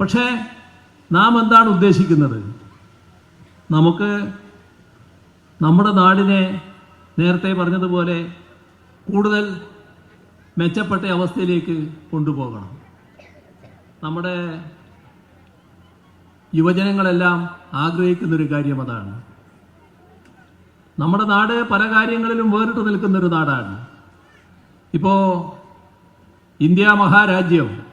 പക്ഷേ നാം എന്താണ് ഉദ്ദേശിക്കുന്നത്? നമുക്ക് നമ്മുടെ നാടിനെ നേരത്തെ പറഞ്ഞതുപോലെ കൂടുതൽ മെച്ചപ്പെട്ട അവസ്ഥയിലേക്ക് കൊണ്ടുപോകണം. നമ്മുടെ യുവജനങ്ങളെല്ലാം ആഗ്രഹിക്കുന്നൊരു കാര്യം അതാണ്. നമ്മുടെ നാട് പല കാര്യങ്ങളിലും വേറിട്ട് നിൽക്കുന്നൊരു നാടാണ്. ഇപ്പോൾ ഇന്ത്യ മഹാരാജ്യം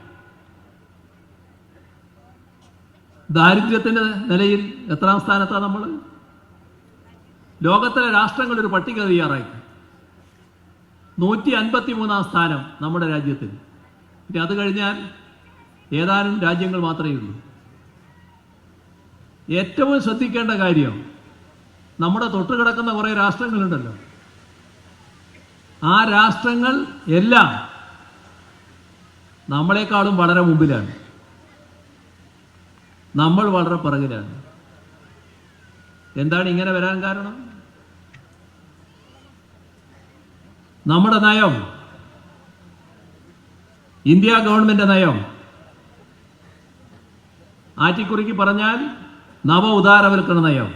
ദാരിദ്ര്യത്തിന്റെ നിലയിൽ എത്രാം സ്ഥാനത്താണ് നമ്മൾ ലോകത്തിലെ രാഷ്ട്രങ്ങൾ ഒരു പട്ടിക തയ്യാറാക്കി നൂറ്റി അൻപത്തി മൂന്നാം സ്ഥാനം നമ്മുടെ രാജ്യത്തിന്. ഇനി അത് കഴിഞ്ഞാൽ ഏതാനും രാജ്യങ്ങൾ മാത്രമേ ഉള്ളൂ. ഏറ്റവും ശ്രദ്ധിക്കേണ്ട കാര്യം നമ്മുടെ തൊട്ടുകിടക്കുന്ന കുറേ രാഷ്ട്രങ്ങളുണ്ടല്ലോ. ആ രാഷ്ട്രങ്ങൾ എല്ലാം നമ്മളെക്കാളും വളരെ മുമ്പിലാണ്. നമ്മൾ വളരെ പിറകിലാണ്. എന്താണ് ഇങ്ങനെ വരാൻ കാരണം? നമ്മുടെ നയം ഇന്ത്യ ഗവൺമെന്റ് നയം. ആറ്റിക്കുറിക്ക് പറഞ്ഞാൽ നവ ഉദാരവൽക്കരണ നയം.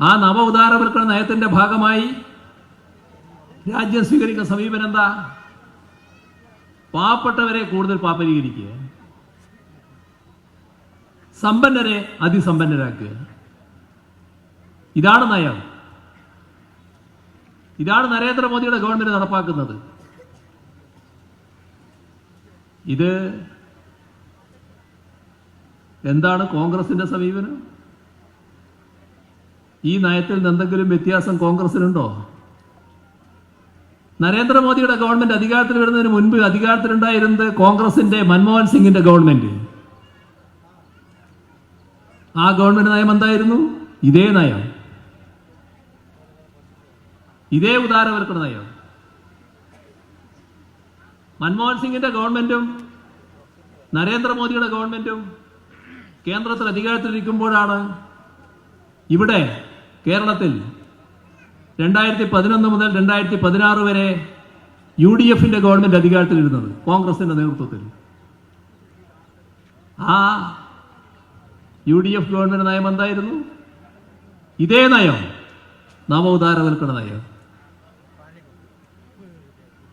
ആ നവ ഉദാരവൽക്കരണ നയത്തിന്റെ ഭാഗമായി രാജ്യം സ്വീകരിക്കുന്ന സമീപനം എന്താ? പാവപ്പെട്ടവരെ കൂടുതൽ പാപ്പരീകരിക്കുക. സമ്പന്നരെ അതിസമ്പന്നരാക്കുക. ഇതാണ് നയം. ഇതാണ് നരേന്ദ്രമോദിയുടെ ഗവൺമെന്റ് നടപ്പാക്കുന്നത്. ഇത് എന്താണ് കോൺഗ്രസിന്റെ സമീപനം? ഈ നയത്തിൽ നിന്ന് എന്തെങ്കിലും വ്യത്യാസം കോൺഗ്രസിനുണ്ടോ? നരേന്ദ്രമോദിയുടെ ഗവൺമെന്റ് അധികാരത്തിൽ വരുന്നതിന് മുൻപ് അധികാരത്തിലുണ്ടായിരുന്നത് കോൺഗ്രസിന്റെ മൻമോഹൻ സിംഗിന്റെ ഗവൺമെന്റ്. ആ ഗവൺമെന്റ് നയം എന്തായിരുന്നു? ഇതേ നയം. ഇതേ ഉദാരവൽക്കരണ നയം. മൻമോഹൻ സിംഗിന്റെ ഗവൺമെന്റും നരേന്ദ്രമോദിയുടെ ഗവൺമെന്റും കേന്ദ്രത്തിൽ അധികാരത്തിലിരിക്കുമ്പോഴാണ് ഇവിടെ കേരളത്തിൽ രണ്ടായിരത്തി പതിനൊന്ന് മുതൽ രണ്ടായിരത്തി പതിനാറ് വരെ യു ഡി എഫിന്റെ ഗവൺമെന്റ് അധികാരത്തിലിരുന്നത് കോൺഗ്രസിന്റെ നേതൃത്വത്തിൽ. ആ യു ഡി എഫ് ഗവൺമെന്റ് നയം എന്തായിരുന്നു? ഇതേ നയം നവോദാരവൽക്കരണ നയം.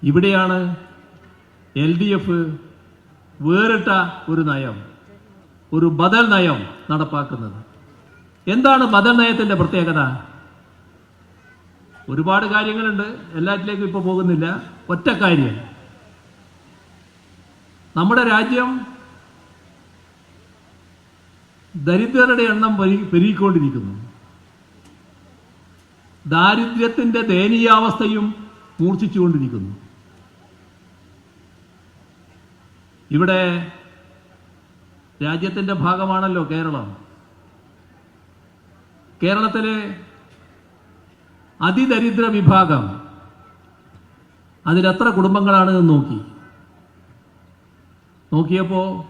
ഇവിടെയാണ് എൽ ഡി എഫ് വേറിട്ട ഒരു നയം ഒരു ബദൽ നയം നടപ്പാക്കുന്നത്. എന്താണ് ബദൽ നയത്തിന്റെ പ്രത്യേകത? ഒരുപാട് കാര്യങ്ങളുണ്ട് എല്ലാറ്റിലേക്കും ഇപ്പോൾ പോകുന്നില്ല. ഒറ്റ കാര്യം. നമ്മുടെ രാജ്യം ദരിദ്രരുടെ എണ്ണം പെരുകി- പെരുകിക്കൊണ്ടിരിക്കുന്നു. ദാരിദ്ര്യത്തിന്റെ ദയനീയാവസ്ഥയും മൂർച്ഛിച്ചുകൊണ്ടിരിക്കുന്നു. ഇവിടെ രാജ്യത്തിന്റെ ഭാഗമാണല്ലോ കേരളം. കേരളത്തിലെ അതിദരിദ്ര വിഭാഗം അതിലെത്ര കുടുംബങ്ങളാണ് നോക്കി. നോക്കിയപ്പോ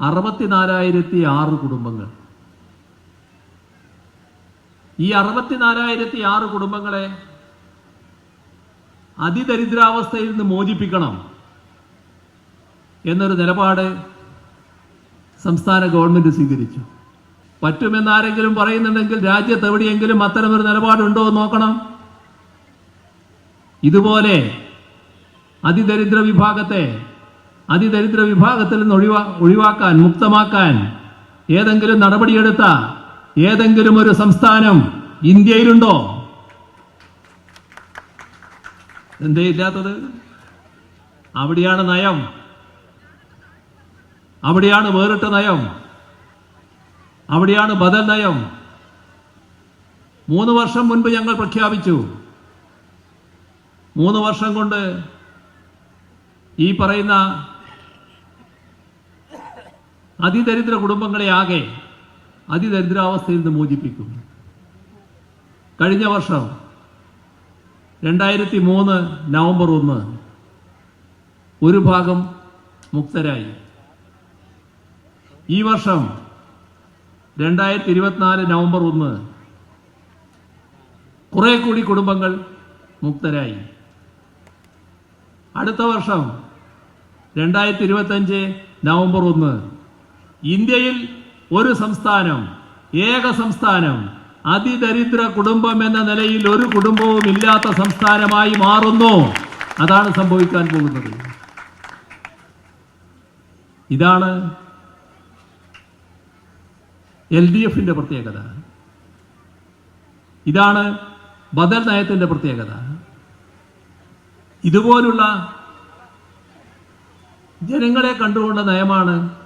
അറുപത്തിനാലായിരത്തി ആറ് കുടുംബങ്ങൾ. ഈ അറുപത്തിനാലായിരത്തി ആറ് കുടുംബങ്ങളെ അതിദരിദ്രാവസ്ഥയിൽ നിന്ന് മോചിപ്പിക്കണം എന്നൊരു നിലപാട് സംസ്ഥാന ഗവൺമെന്റ് സ്വീകരിച്ചു. പറ്റുമെന്നാരെങ്കിലും പറയുന്നുണ്ടെങ്കിൽ രാജ്യത്ത് എവിടെയെങ്കിലും അത്തരമൊരു നിലപാടുണ്ടോ എന്ന് നോക്കണം. ഇതുപോലെ അതിദരിദ്ര വിഭാഗത്തെ അതിദരിദ്ര വിഭാഗത്തിൽ നിന്ന് ഒഴിവാ ഒഴിവാക്കാൻ മുക്തമാക്കാൻ ഏതെങ്കിലും നടപടിയെടുത്ത ഏതെങ്കിലും ഒരു സംസ്ഥാനം ഇന്ത്യയിലുണ്ടോ? എന്തേ ഇല്ലാത്തത് അവിടെയാണ് നയം. അവിടെയാണ് വേറിട്ട നയം. അവിടെയാണ് ബദൽ നയം. മൂന്ന് വർഷം മുൻപ് ഞങ്ങൾ പ്രഖ്യാപിച്ചു. മൂന്ന് വർഷം കൊണ്ട് ഈ പറയുന്ന അതിദരിദ്ര കുടുംബങ്ങളെ ആകെ അതിദരിദ്രാവസ്ഥയിൽ നിന്ന് മോചിപ്പിക്കും കഴിഞ്ഞ വർഷം രണ്ടായിരത്തി മൂന്ന് നവംബർ ഒന്ന് ഒരു ഭാഗം മുക്തരായി. ഈ വർഷം രണ്ടായിരത്തി ഇരുപത്തിനാല് നവംബർ ഒന്ന് കുറെ കൂടി കുടുംബങ്ങൾ മുക്തരായി. അടുത്ത വർഷം രണ്ടായിരത്തി ഇരുപത്തഞ്ച് നവംബർ ഒന്ന് ഇന്ത്യയിൽ ഒരു സംസ്ഥാനം ഏക സംസ്ഥാനം അതിദരിദ്ര കുടുംബം എന്ന നിലയിൽ ഒരു കുടുംബവും ഇല്ലാത്ത സംസ്ഥാനമായി മാറുന്നു. അതാണ് സംഭവിക്കാൻ പോകുന്നത്. ഇതാണ് എൽ ഡി എഫിന്റെ പ്രത്യേകത. ഇതാണ് ബദൽ നയത്തിന്റെ പ്രത്യേകത. ഇതുപോലുള്ള ജനങ്ങളെ കണ്ടുകൊണ്ട നയമാണ്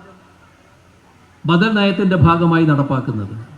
ബദൽ നയത്തിന്റെ ഭാഗമായി നടപ്പാക്കുന്നത്.